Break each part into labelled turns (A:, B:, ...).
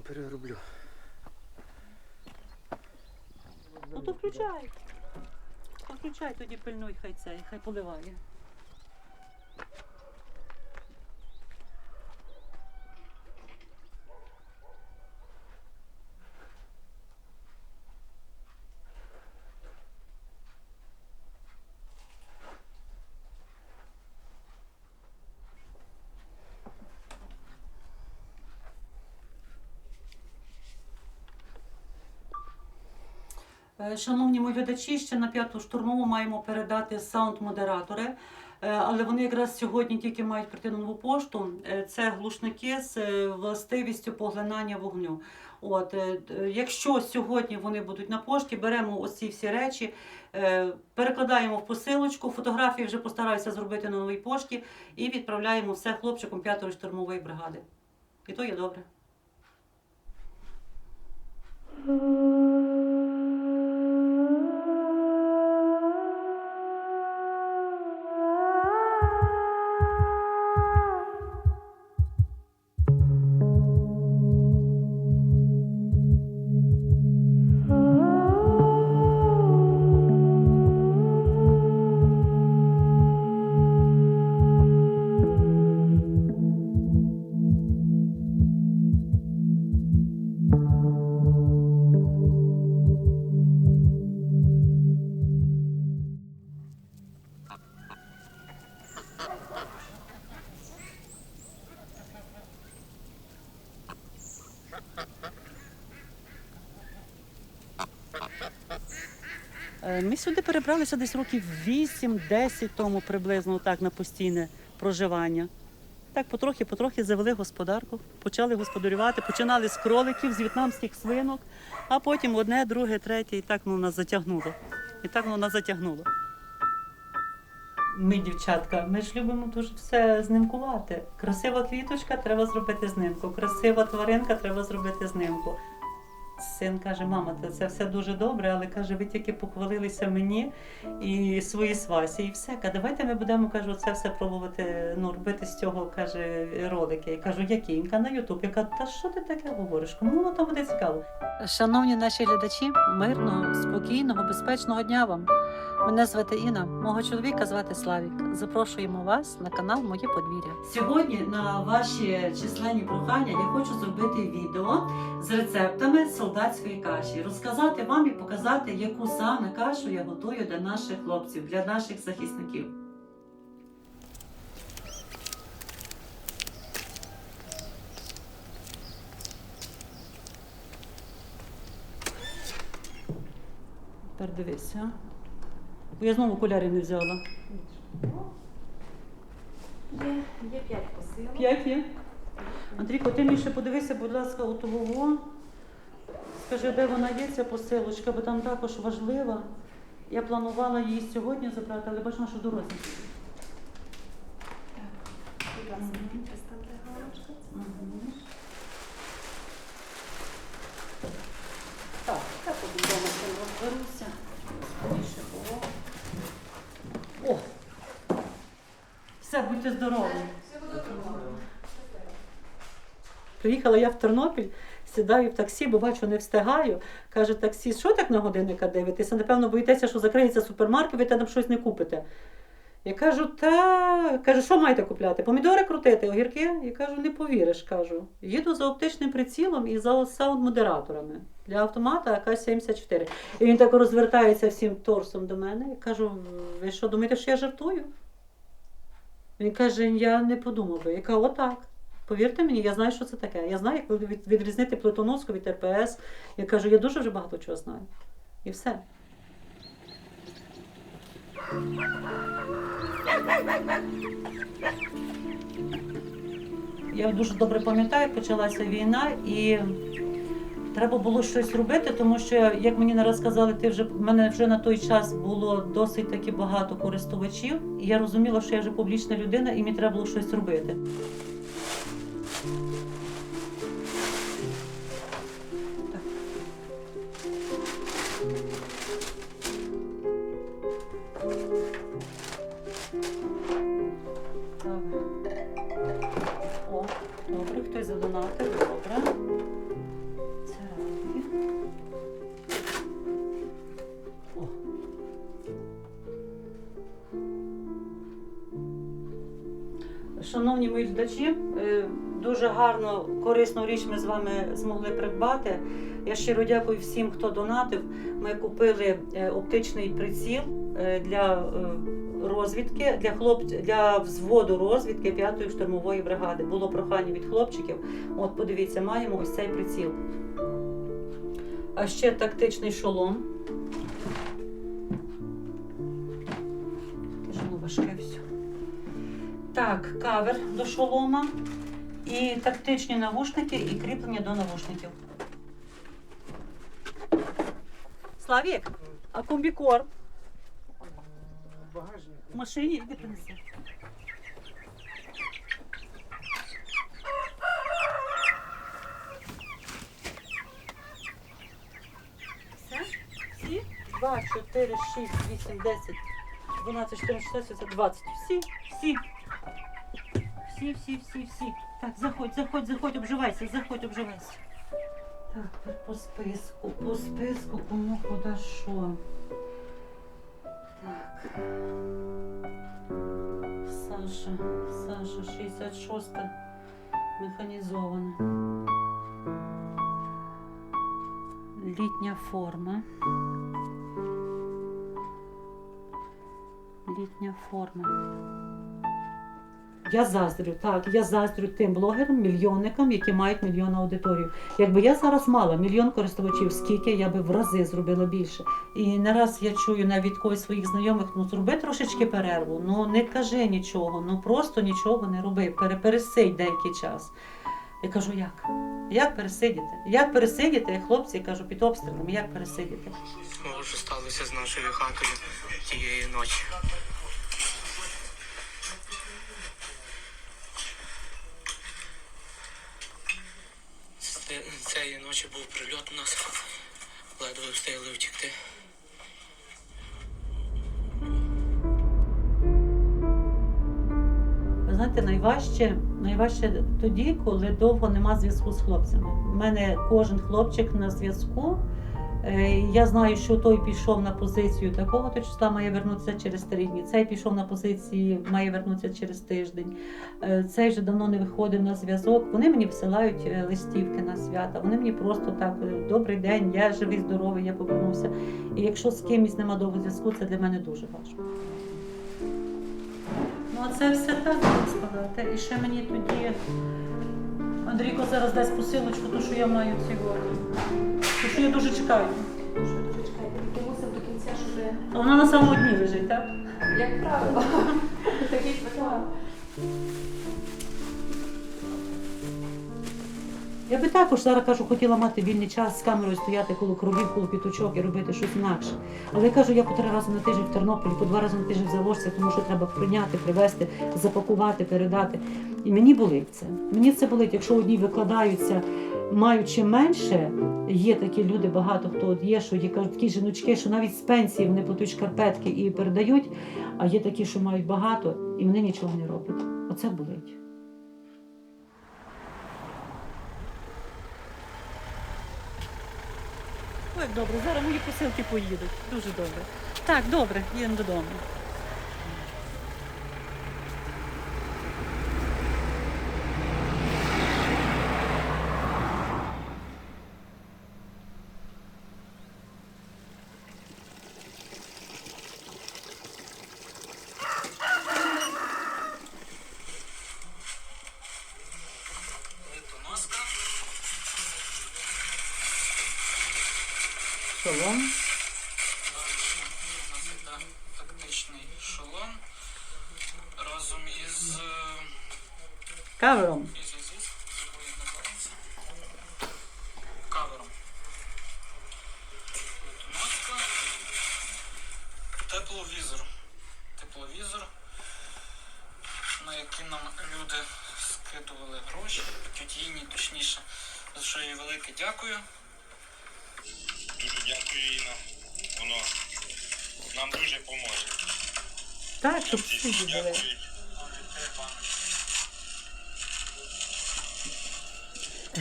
A: Потім перероблю.
B: Ну то включай. Включай, тоді пильнуй, хай це, хай поливає. Шановні мої глядачі, ще на п'яту штурмову маємо передати саунд-модератори, Е, але вони якраз сьогодні тільки мають прийти на нову пошту. Е, Це глушники з е, властивістю поглинання вогню. От, е, якщо сьогодні вони будуть на пошті, беремо ось ці всі речі, е, перекладаємо в посилочку, фотографії вже постараюся зробити на новій пошті і відправляємо все хлопчикам 5-ї штурмової бригади. І то є добре. Сюди перебралися десь років 8-10 тому приблизно так на постійне проживання. Так потрохи, потрохи завели господарку, почали господарювати, починали з кроликів, з в'єтнамських свинок, а потім одне, друге, третє, і так воно нас затягнуло. І так воно нас затягнуло. Ми, дівчатка, ми ж любимо дуже все знимкувати. Красива квіточка, треба зробити знимку. Красива тваринка, треба зробити знимку. Син каже, мама, це все дуже добре, але каже, ви тільки похвалилися мені і свої свасі, і все. Каже, давайте ми будемо каже, це все пробувати ну, робити з цього каже, ролики. Я кажу, які? Він каже, на Ютуб. Я кажу, та що ти таке говориш? Кому воно там буде цікаво? Шановні наші глядачі, мирного, спокійного, безпечного дня вам. Мене звати Інна, мого чоловіка звати Славік. Запрошуємо вас на канал Моє подвір'я. Сьогодні на ваші численні прохання я хочу зробити відео з рецептами солдатської каші, розказати вам і показати, яку саме кашу я готую для наших хлопців, для наших захисників. Тепер дивися. Бо я знову окуляри не взяла.
C: Є, є п'ять посилок.
B: П'ять є. Андрійко, ти мені ще подивися, будь ласка, у того. Скажи, де вона є, ця посилочка, бо там також важлива. Я планувала її сьогодні забрати, але бачу, що дорозі.
C: Будь ласка, представте галочку.
B: Мгм. Так, я потім вдома з цим розберуся. Скоріше було. О! Все, будьте здорові. Приїхала я в Тернопіль, сідаю в таксі, бо бачу, не встигаю. Каже таксі, що так на годинника дивитеся? Напевно, боїтеся, що закриється супермаркет, ви там щось не купите. Я кажу, та кажу, що маєте купляти? Помідори крутити, огірки? Я кажу, не повіриш, кажу. Їду за оптичним прицілом і за саунд-модераторами для автомата АК-74. І він так розвертається всім торсом до мене. Я кажу, ви що, думаєте, що я жартую? Він каже, я не подумав би. Я кажу, отак. Повірте мені, я знаю, що це таке. Я знаю, як відрізнити плитоноску від РПС. Я кажу, я дуже вже багато чого знаю. І все. Я дуже добре пам'ятаю, почалася війна, і треба було щось робити, тому що, як мені не сказали, ти вже в мене вже на той час було досить таки багато користувачів, і я розуміла, що я вже публічна людина, і мені треба було щось робити. Шановні мої глядачі, е, дуже гарно, корисну річ ми з вами змогли придбати. Я щиро дякую всім, хто донатив. Ми купили е, оптичний приціл е, для розвідки, для хлопців для взводу розвідки 5-ї штурмової бригади. Було прохання від хлопчиків. От, подивіться, маємо ось цей приціл. А ще тактичний шолом. Воно важке все. Так, кавер до шолома, і тактичні навушники, і кріплення до навушників. Славік, а комбікорм в машині іди принеси. Все? Всі? 2, 4, 6, 8, 10, 12, 14, 16, 20. Всі, всі. Всі, всі, всі. Так, заходь, заходь, заходь, обживайся, заходь, обживайся. Так, по списку, по списку, кому куди що. Так. Саша, Саша, 66 механізована. Літня форма. Літня форма. Я заздрю, так, я заздрю тим блогерам, мільйонникам, які мають мільйон аудиторію. Якби я зараз мала мільйон користувачів, скільки я би в рази зробила більше. І не раз я чую навіть когось своїх знайомих, ну зроби трошечки перерву, ну не кажи нічого, ну просто нічого не роби, пере- пересидь деякий час. Я кажу, як? Як пересидіти? Як пересидіти, хлопці, я кажу, під обстрілом, як пересидіти?
D: Що сталося з нашою хатою тієї ночі. Це- Цієї ночі був прильот у нас. Ледве встигли втікти.
B: Ви знаєте, найважче, найважче тоді, коли довго нема зв'язку з хлопцями. У мене кожен хлопчик на зв'язку. Е, Я знаю, що той пішов на позицію такого то числа, має вернутися через три дні. Цей пішов на позиції, має вернутися через тиждень. Е, Цей вже давно не виходив на зв'язок. Вони мені висилають е, листівки на свята. Вони мені просто так: добрий день, я живий, здоровий, я повернувся. І якщо з кимось нема довго зв'язку, це для мене дуже важко. Ну, а це все так буде складати. І ще мені тоді Андрійко зараз дасть посилочку, то що я маю цього. То що я дуже чекаю.
C: Дуже дуже чекайте. Ти мусив до кінця, щоб
B: А вона на самому дні лежить, так?
C: як правило. Такий план.
B: Я би також зараз кажу, хотіла мати вільний час з камерою стояти коло кровів, коло піточок і робити щось інакше. Але я кажу, я по три рази на тиждень в Тернополі, по два рази на тиждень в Заволжці, тому що треба прийняти, привезти, запакувати, передати. І мені болить це. Мені це болить, якщо одні викладаються, маючи менше, є такі люди, багато хто от є, що є такі жіночки, що навіть з пенсії вони плетуть шкарпетки і передають, а є такі, що мають багато, і вони нічого не роблять. Оце болить. Ой, добре, зараз мої посилки поїдуть. Дуже добре. Так, добре, їдемо додому. Шолом.
D: Тактичний шолом. Разом із. е,
B: Кавером.
D: Кавером. Тепловізор. Тепловізор, на який нам люди скидували гроші, тютійні, точніше, за що їй велике дякую.
E: Дуже дякую, Інна. Воно нам дуже поможе.
B: Так, щоб
E: Всі
B: були.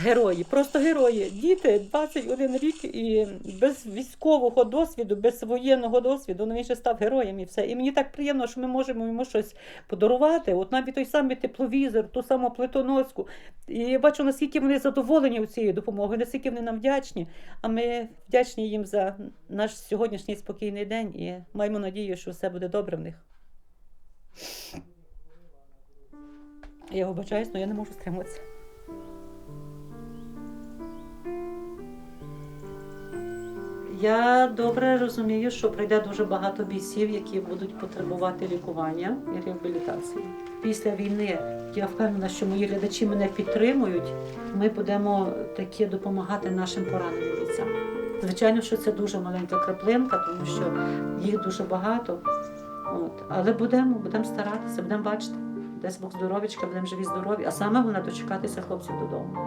B: Герої, просто герої. Діти 21 рік і без військового досвіду, без воєнного досвіду, ну він ще став героєм і все. І мені так приємно, що ми можемо йому щось подарувати. От навіть той самий тепловізор, ту саму плитоноску. І я бачу, наскільки вони задоволені цією допомогою, наскільки вони нам вдячні. А ми вдячні їм за наш сьогоднішній спокійний день і маємо надію, що все буде добре в них. Я вибачаюсь, але я не можу стримуватися. Я добре розумію, що прийде дуже багато бійців, які будуть потребувати лікування і реабілітації. Після війни я впевнена, що мої глядачі мене підтримують. Ми будемо таки допомагати нашим пораненим бійцям. Звичайно, що це дуже маленька краплинка, тому що їх дуже багато. От. Але будемо, будемо старатися, будемо бачити. Десь Бог здоровічка, будемо живі здорові, а саме головне дочекатися хлопців додому.